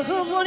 দেহ মন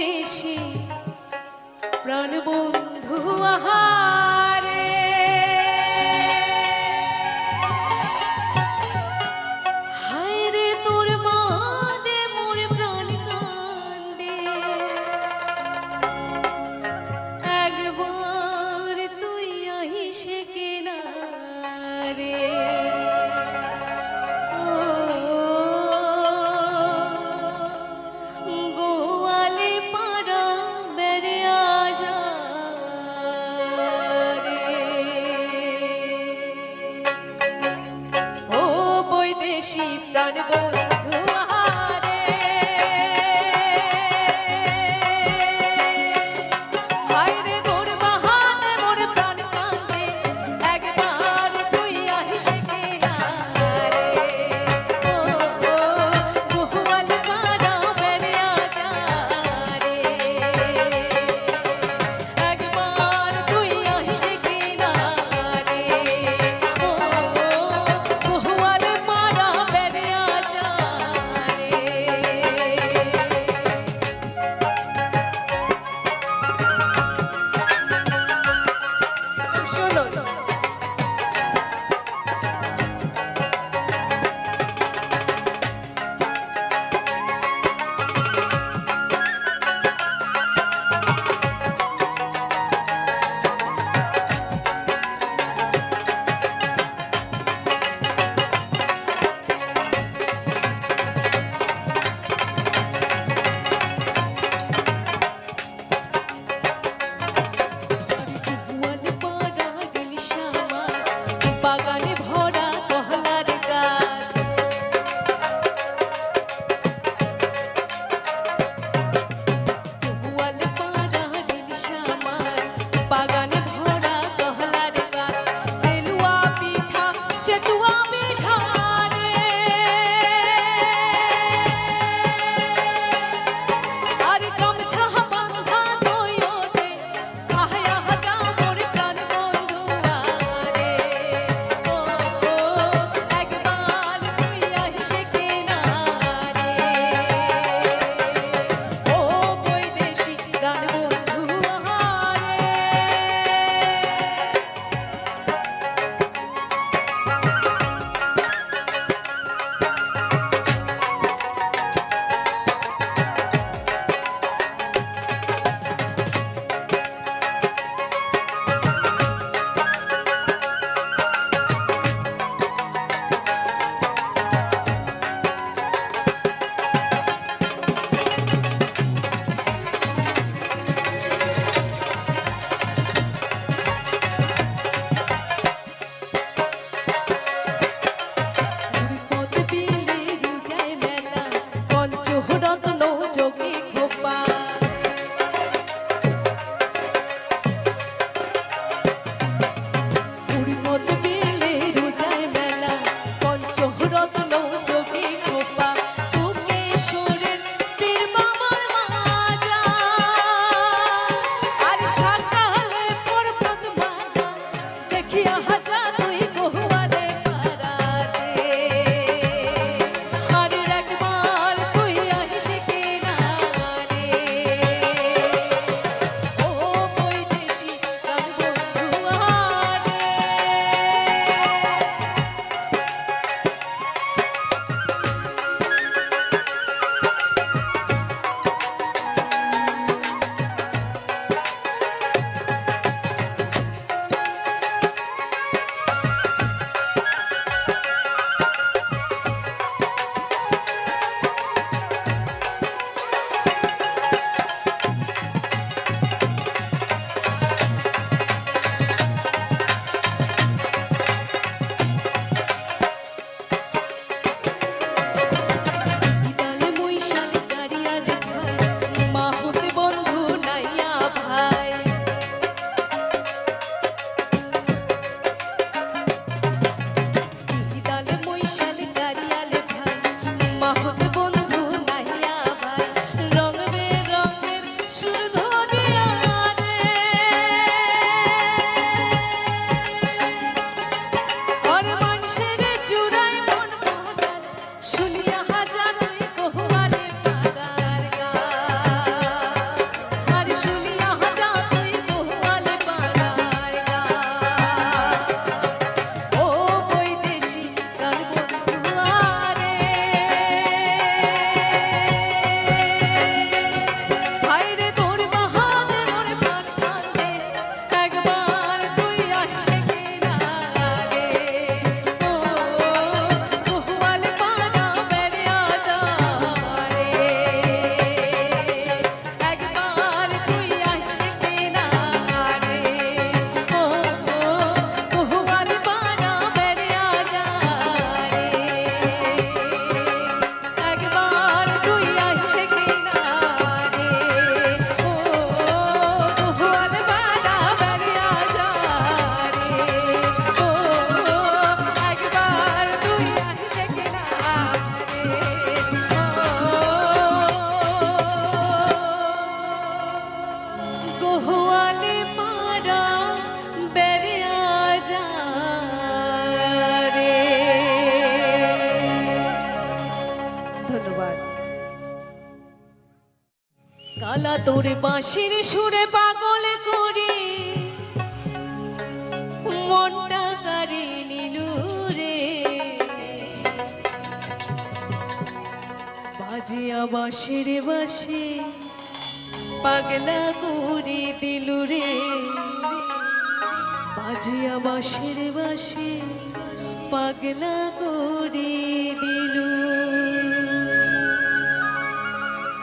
দেশে প্রাণবন্ধু আহা। না তোর বাঁশির সুরে পাগল করি। মনটা গাড়ি নিল রে। বাজিয়া বাঁশির বাঁশি পাগলা করি দিল রে। বাজিয়া বাঁশির বাঁশি পাগলা করি দিলু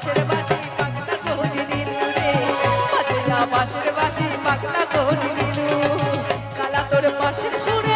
বাসের বাসি, পাগলা কোহনি দিলু রে। বাসের বাসি, পাগলা কোহনি দিলু। কালা তোর বাসের সুরে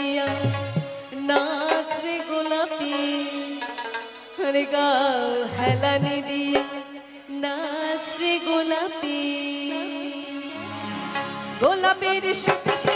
দিয়া নাচ রে গোলাপি। আরে গাও হেলানি দিয়া নাচ রে গোলাপি। গোলাপের সাথে সে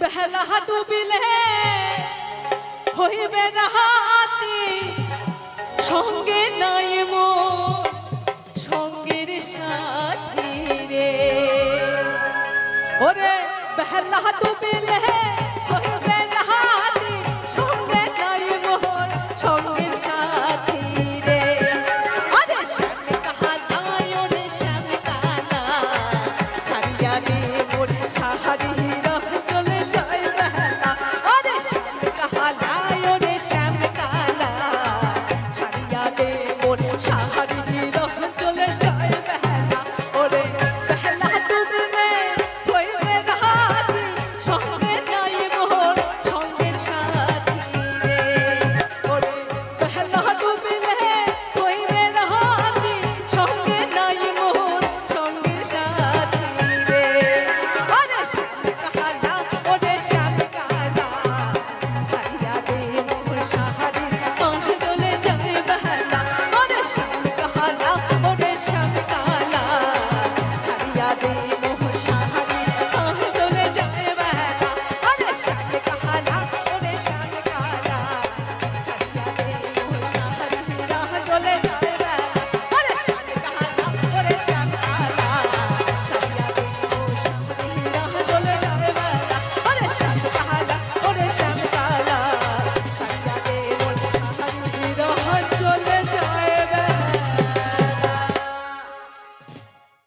বেলা ডুবিলে হইবে রাহাতি সঙ্গে নাই মো সঙ্গের সাথী রে। ওরে বেলা ডুবিলে